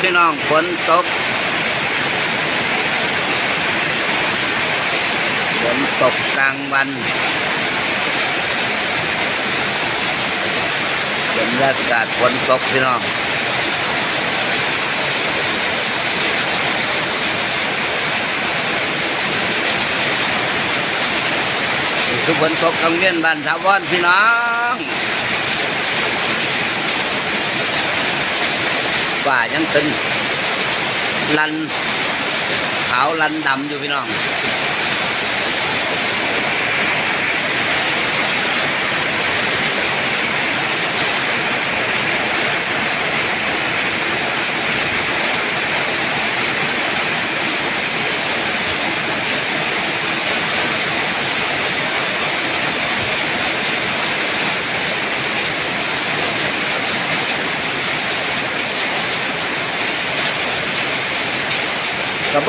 พี่น้องฝนตกฝนตกกลางวันบรรยากาศฝนตกพี่น้องนี่คือฝนตกโรงเรียนบ้านทาวอนพี่น้อง ป่ายังตึงลันขาวลันดำอยู่พี่น้อง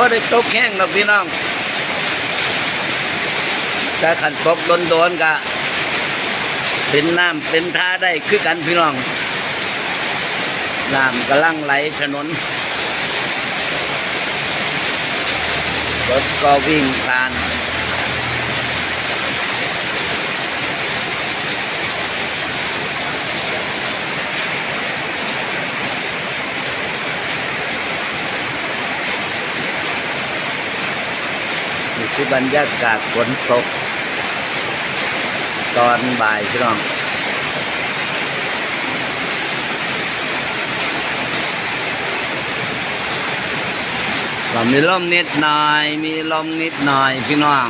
บ่ได้ตกแห้งนะพี่น้อง แต่ขันตกโดนๆก็เป็นน้ำเป็นท่าได้คือกันพี่น้องน้ำกำลังไหลถนนรถก็วิ่งผ่าน นี่ คือบรรยากาศฝนตก ตอนบ่ายพี่น้องก็มีลมนิดหน่อย มีลมนิดหน่อยพี่น้อง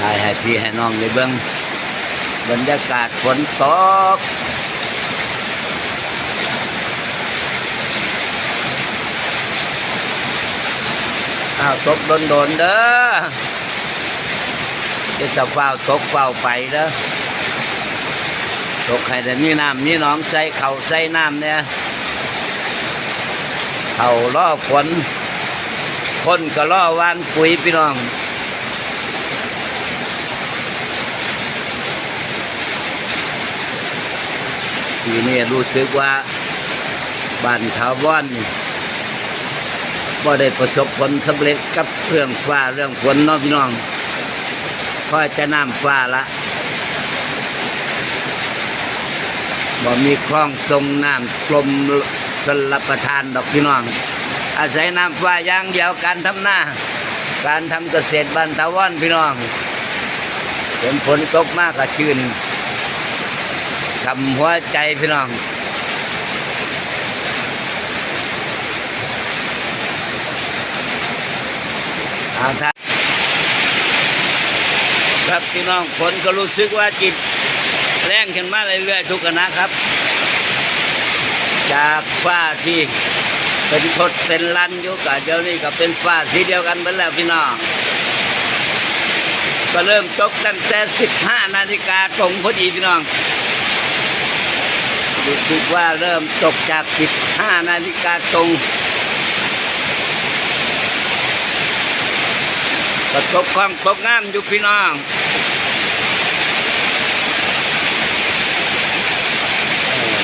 ถ่ายให้พี่ให้น้องได้เบิ่งบรรยากาศฝนตกอ้าวตกโดนโดนเด้อจะจะเฝ้าตกเฝ้าไปเด้อตกใครแต่มีน้ำมีน้องใส่เข่าใส่น้ำเนี่ยเข่าล่อฝนคนก็ล่อวานปุ๋ยพี่น้อง ปีนี้รู้สึกว่าบ้านขาวอนบ่ได้ประสบผลสำเร็จกับเรื่องฟ้าเรื่องฝนเนาะพี่น้องพอจะน้ำฟ้าละบ่มีคลองทรงน้ำกลมสลับประทานดอกพี่น้อง อาศัยน้ำฟ้าอย่างเดียวการทำหน้า การทำเกษตรบ้านทาวอนพี่น้องเห็นฝนตกมากก็ชื่น ทำหัวใจพี่น้องอาทาครับพี่น้องฝนก็รู้สึกว่าจิตแรงขึ้นมาเรื่อยๆทุกคณะครับ จากฟ้าที่เป็นทดเป็นลันอยู่กับเดี๋ยวนี้ก็เป็นฟ้าสีเดียวกันไปแล้วพี่น้องก็เริ่มตกตั้งแต่ 15 นาฬิกาตรงพอดีพี่น้อง รู้สึกว่าเริ่มตกจาก 15 นาฬิกาตรงก็ตกคล่องตกงามอยู่พี่น้อง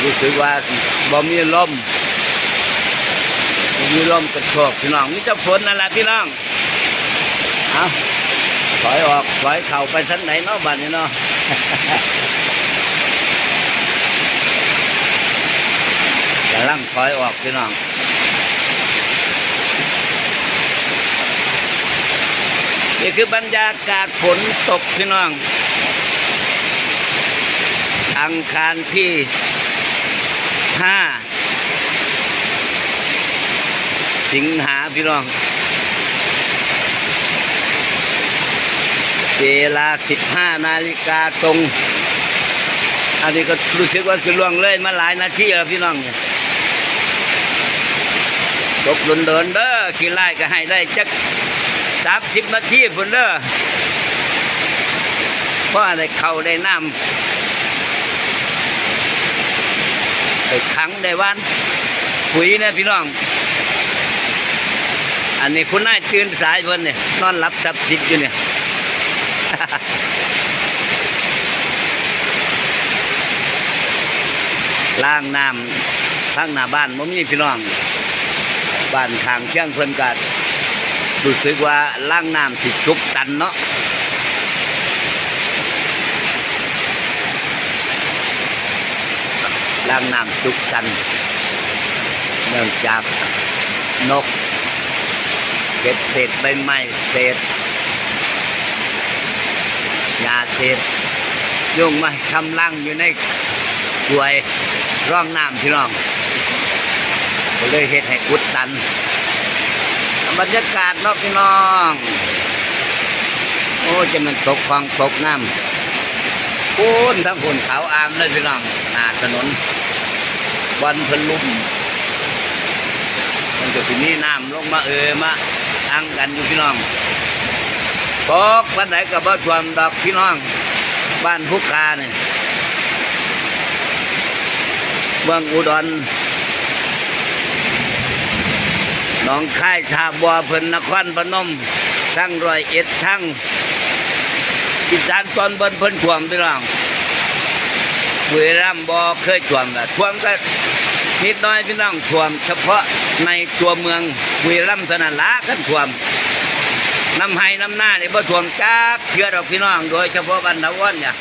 รู้สึกว่าบ่มีลมมีลมกระโชกพี่น้องมีแต่ฝนนั่นแหละพี่น้องเอาถอยออกถอยเข่าไปทังไหนเนาะบัดนี้เนาะ กำลังถอยออกพี่น้องนี่คือบรรยากาศฝนตกพี่น้อง อังคารที่ห้าสิงหาพี่น้อง เวลาสิบห้านาฬิกาตรง อันนี้ก็รู้สึกว่าคือล่วงเลยมาหลายนาทีแล้วพี่น้องเนี่ย ตกหลุนเดินเด้อกี่ไล่ก็ให้ได้จักสามสิบนาทีพุ่นเด้อเพราะอะไรเข้าได้น้ำไปขังได้วันปุ๋ยนะพี่น้อง อันนี้คุณนายตื่นสายเพิ่นเนี่ยนอนหลับสับจิตอยู่เนี่ยล้างน้ำข้างหน้าบ้านบ่มีพี่น้อง บ้านข้างเชียงเพิ่นก็รู้สึกว่าล้างน้ำสิจุกตันเนาะล้างน้ำจุกตันเนื่องจากนกเก็บเศษใบไม้เศษยาเศษยุ่งมาทำรังอยู่ในกลวยร่องน้ำพี่น้อง ก็เลยเฮ็ดให้กุดตัน บรรยากาศนาะพี่น้อง โอ้จะมันตกคลองตกน้ำพูนทั้งคนขาวอามเลยพี่น้องหน้าถนนบอลพลุ่มมันก็ทีนี้น้ำลงมาเออมาอังกันอยู่พี่น้องตกวันไหนกับบ่ทวมดอกพี่น้อง บ้านพุกาเนี่ยเมืองอุดร ห นองค่ายชาบัวเพิ่นนครพนม ทั้งรอยเอ็ดทั้งอีสานตอนบนเพิ่นท่วมพี่น้องบุรีรัมย์บ่เคยท่วมละท่วมก็นิดน้อยพี่น้องท่วม เฉพาะในตัวเมืองบุรีรัมย์เท่านั้นละกันท่วมน้ำไห้น้ำหน้านี่บ่ท่วมจักเชื่อดอกพี่น้องโดยเฉพาะบ้านทวันเนี่ย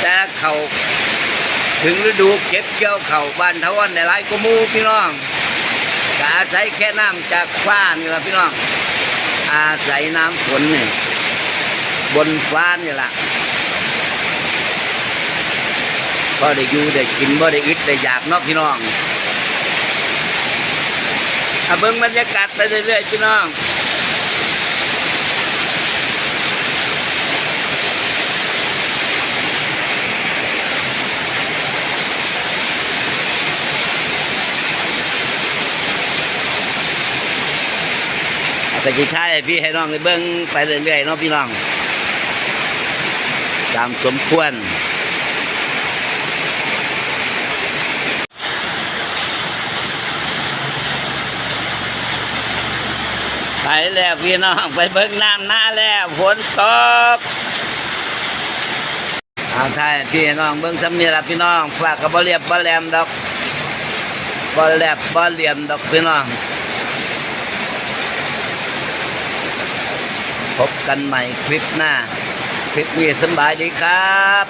แต่เขาถึงฤดูเก็บเกี่ยวเขาบ้านทวันในหลายกว่าหมู่พี่น้อง อาศัยแค่น้ำจากฟ้านี่แหละพี่น้อง อาศัยน้ำฝนนี่บนฟ้านี่แหละก็ได้อยู่ได้กินบ่ได้อึดได้อยากนอกพี่น้องอาเบิ้งบรรยากาศไปเรื่อยๆพี่น้อง เอาไปที่ท้ายพี่ให้น้องไปเบิ้งไปเรื่อยๆเนาะพี่น้อง ตามสมควรไปแล้วพี่น้องไปเบิ้งน้ำหน้าแล้วฝนตกเอาท้ายให้พี่ให้น้องเบิ้งสำเนียละพี่น้องฝากกับบ่เรียบบ่แหลมดอกบ่แหลบบ่เหลี่ยมดอกพี่น้อง พบกันใหม่คลิปหน้า คลิปนี้สบายดีครับ